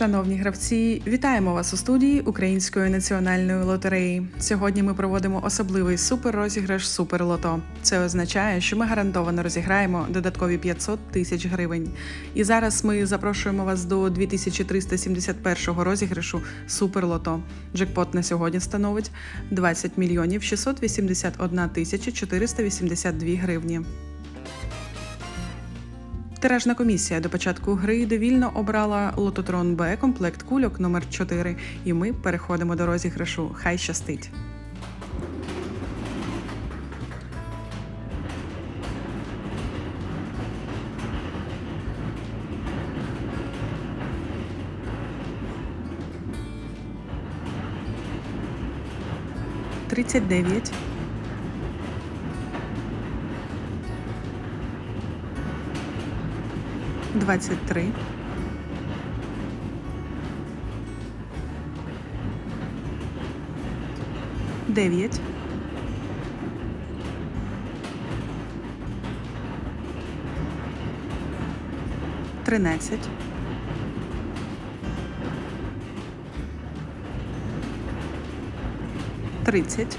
Шановні гравці, вітаємо вас у студії Української національної лотереї. Сьогодні ми проводимо особливий суперрозіграш Суперлото. Це означає, що ми гарантовано розіграємо додаткові 500 тисяч гривень. І зараз ми запрошуємо вас до 2371 розіграшу Суперлото. Джекпот на сьогодні становить 20 мільйонів 681 тисяча 482 гривні. Тиражна комісія до початку гри довільно обрала лототрон Б комплект кульок номер 4 і ми переходимо до розіграшу. Хай щастить. Тридцять дев'ять. Двадцять три. Дев'ять. Тринадцять. Тридцять.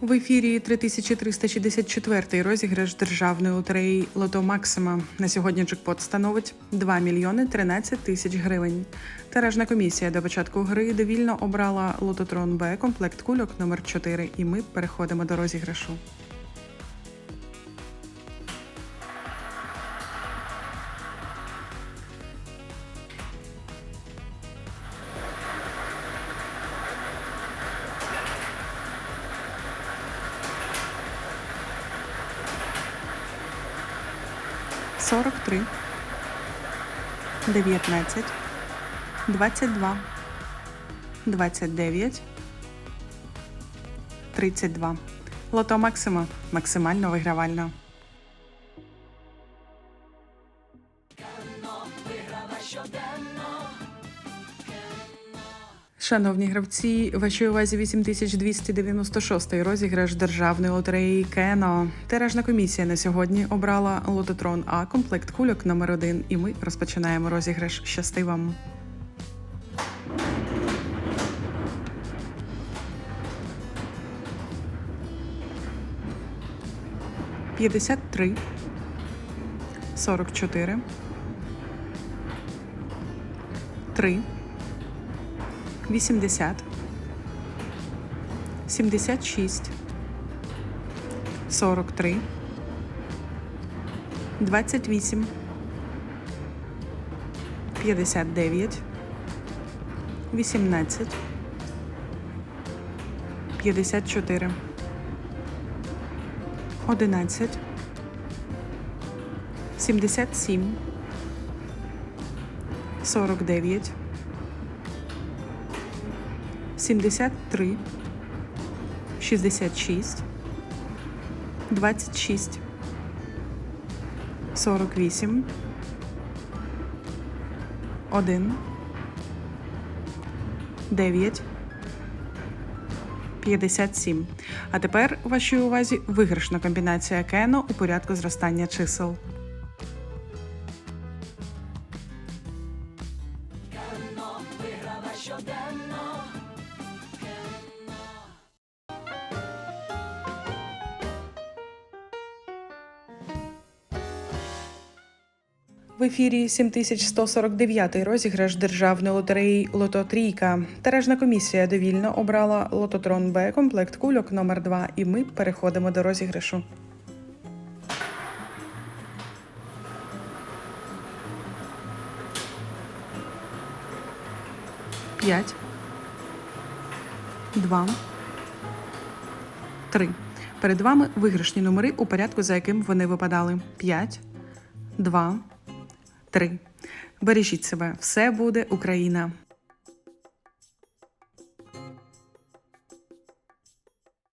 В ефірі 3364 розіграш державної лотереї Лото Максима. На сьогодні джекпот становить 2 мільйони 13 тисяч гривень. Тиражна комісія до початку гри довільно обрала Лототрон Б комплект кульок номер 4 і ми переходимо до розіграшу. Сорок три, дев'ятнадцять, двадцять два, двадцять дев'ять, тридцять два. Лото Максима максимально вигравально. Шановні гравці, вашій увазі 8296 розіграш державної лотереї Кено. Тиражна комісія на сьогодні обрала лототрон А комплект кульок номер 1 і ми розпочинаємо розіграш. Щасти вам! П'ятдесят три, сорок чотири, три. 80, 76, 43, 28, 59, 18, 54, 11, 77, 49, 73, 66, 26, 48, 1, 9, 57. А тепер вашій увазі виграшна комбінація кено у порядку зростання чисел. В ефірі 7149 розіграш державної лотереї Лото Трійка. Тиражна комісія довільно обрала Лототрон Б комплект кульок номер 2 і ми переходимо до розіграшу. П'ять. Два. Три. Перед вами виграшні номери у порядку, за яким вони випадали. П'ять. Два. Три. Бережіть себе. Все буде Україна.